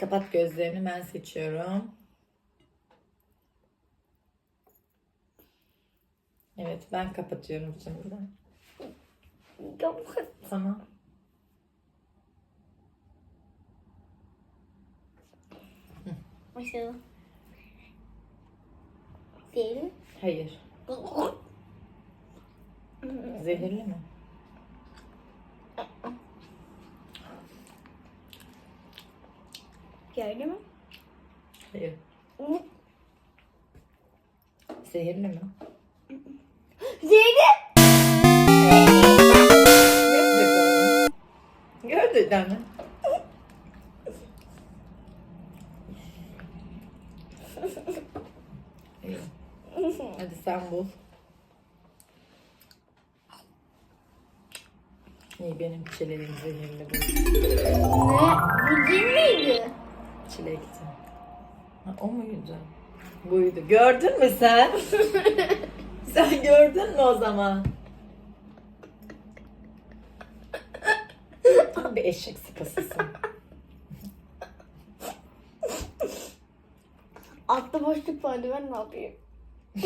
Kapat gözlerini ben seçiyorum. Evet ben kapatıyorum şimdi. Tamam. Başlayalım. Değil mi? Hayır. Zehirli mi? Gördün mü? Hayır. Zehirli mi? Zeydi. Gerçekten mi? İyi. Hadi sen bul. İyi benim çileğim zehirli bu. Ne? Çilekti. Ha, o muydu? Buydu. Gördün mü sen? sen gördün mü o zaman? Tam bir eşek sıpasısın. Altta boşluk vardı ben ne yapayım?